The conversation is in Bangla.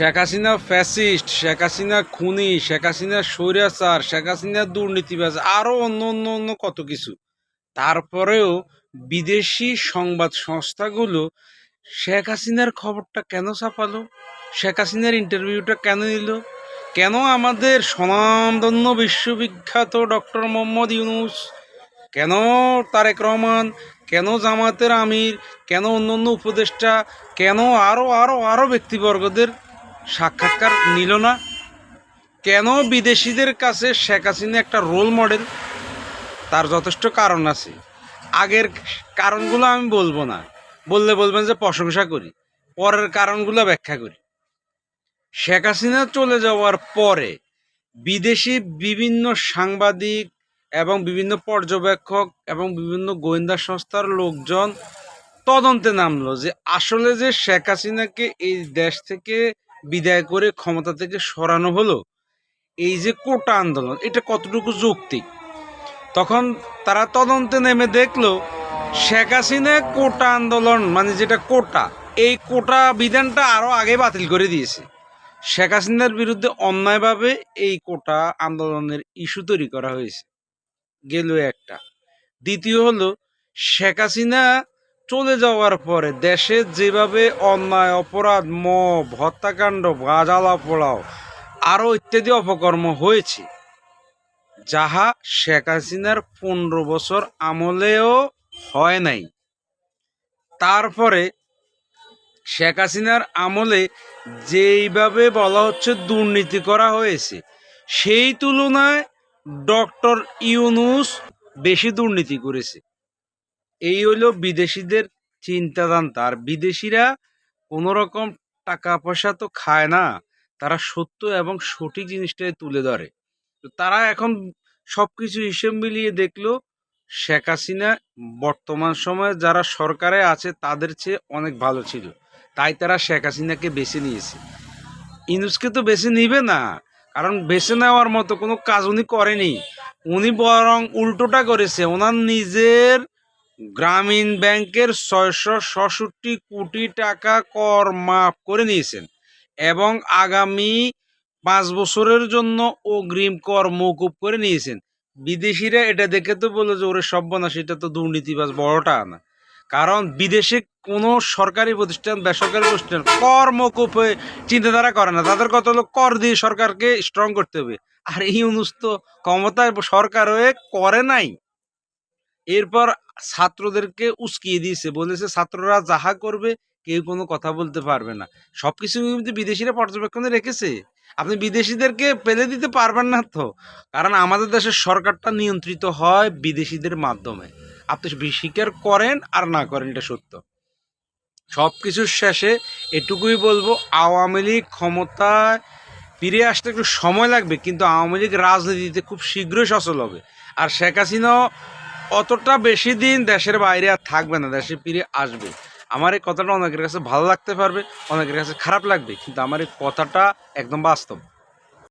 শেখ হাসিনা ফ্যাসিস্ট, শেখ হাসিনা খুনি, শেখ হাসিনা স্বৈরাচার, শেখ হাসিনা দুর্নীতিবাজ আরও অন্য অন্য অন্য কত কিছু। তারপরেও বিদেশি সংবাদ সংস্থাগুলো শেখ হাসিনার খবরটা কেন ছাপালো? শেখ হাসিনার ইন্টারভিউটা কেন নিল? কেন আমাদের স্বনামধন্য বিশ্ববিখ্যাত ডক্টর মোহাম্মদ ইউনুস, কেন তারেক রহমান, কেন জামাতের আমির, কেন অন্য অন্য উপদেষ্টা, কেন আরও আরও আরও ব্যক্তিবর্গদের সাক্ষাৎকার নিল না। কেন বিদেশিদের কাছে শেখ হাসিনা একটা রোল মডেল তার যথেষ্ট কারণ আছে। আগের কারণগুলো আমি বলব না। বললে বলবেন যে প্রশংসা করি। পরের কারণগুলো ব্যাখ্যা করি। শেখ হাসিনা চলে যাওয়ার পরে বিদেশি বিভিন্ন সাংবাদিক এবং বিভিন্ন পর্যবেক্ষক এবং বিভিন্ন গোয়েন্দা সংস্থার লোকজন তদন্তে নামলো যে আসলে যে শেখ হাসিনাকে এই দেশ থেকে বিদায় করে ক্ষমতা থেকে সরানো হলো। এই যে কোটা আন্দোলন, এটা কতটুকু যৌক্তিক? তখন তারা তদন্তে নেমে দেখল, শেখ হাসিনা কোটা আন্দোলন মানে যেটা কোটা, এই কোটা বিধানটা আরও আগে বাতিল করে দিয়েছে। শেখ হাসিনার বিরুদ্ধে অন্যায়ভাবে এই কোটা আন্দোলনের ইস্যু তৈরি করা হয়েছে। গেল একটা। দ্বিতীয় হলো, শেখ হাসিনা চলে যাওয়ার পরে দেশে যেভাবে অন্যায়, অপরাধ, মব, হত্যাকাণ্ড গাজালা পোড়াও আরও ইত্যাদি অপকর্ম হয়েছে, যাহা শেখ হাসিনার পনেরো বছর আমলেও হয় নাই। তারপরে শেখ হাসিনার আমলে যেইভাবে বলা হচ্ছে দুর্নীতি করা হয়েছে, সেই তুলনায় ডক্টর ইউনুস বেশি দুর্নীতি করেছে। এই হলো বিদেশিদের চিন্তাদান্তা আর বিদেশিরা কোনো রকম টাকা পয়সা তো খায় না, তারা সত্য এবং সঠিক জিনিসটাই তুলে ধরে। তো তারা এখন সব কিছু হিসেব মিলিয়ে দেখল, শেখ হাসিনা বর্তমান সময়ে যারা সরকারে আছে, তাদের চেয়ে অনেক ভালো ছিল। তাই তারা শেখ হাসিনাকে বেছে নিয়েছে। ইনুসকে তো বেছে নিবে না, কারণ বেছে নেওয়ার মতো কোনো কাজ উনি করেনি। উনি বরং উল্টোটা করেছে। ওনার নিজের গ্রামীণ ব্যাংকের ছয়শো ছষট্টি কোটি টাকা কর মাফ করে নিয়েছেন এবং আগামী পাঁচ বছরের জন্য অগ্রিম কর মৌকুব করে নিয়েছেন। বিদেশিরা এটা দেখে তো বলে যে, ওরে সর্বনাশ, এটা তো দুর্নীতিবাজ বড়টা না কারণ বিদেশে কোনো সরকারি প্রতিষ্ঠান, বেসরকারি প্রতিষ্ঠান কর মৌকুব হয়ে চিন্তাধারা করে না। তাদের কত হলো, কর দিয়ে সরকারকে স্ট্রং করতে হবে। আর এই অনুষ্ঠ ক্ষমতায় সরকার হয়ে করে নাই। এরপর ছাত্রদেরকে উস্কিয়ে দিয়েছে। বলেছে ছাত্ররা যাহা করবে, কেউ কোনো কথা বলতে পারবে না। সব কিছু কিন্তু বিদেশিরা পর্যবেক্ষণে রেখেছে। আপনি বিদেশিদেরকে পেলে দিতে পারবেন না তো। কারণ আমাদের দেশের সরকারটা নিয়ন্ত্রিত হয় বিদেশিদের মাধ্যমে। আপনি স্বীকার করেন আর না করেন, এটা সত্য। সব কিছুর শেষে এটুকুই বলব, আওয়ামী লীগ ক্ষমতায় ফিরে আসতে একটু সময় লাগবে, কিন্তু আওয়ামী লীগ রাজনীতিতে খুব শীঘ্রই সচল হবে। আর শেখ হাসিনাও অতটা বেশি দিন দেশের বাইরে আর থাকবে না, দেশে ফিরে আসবে। আমার এই কথাটা অনেকের কাছে ভালো লাগতে পারবে, অনেকের কাছে খারাপ লাগবে, কিন্তু আমার এই কথাটা একদম বাস্তব।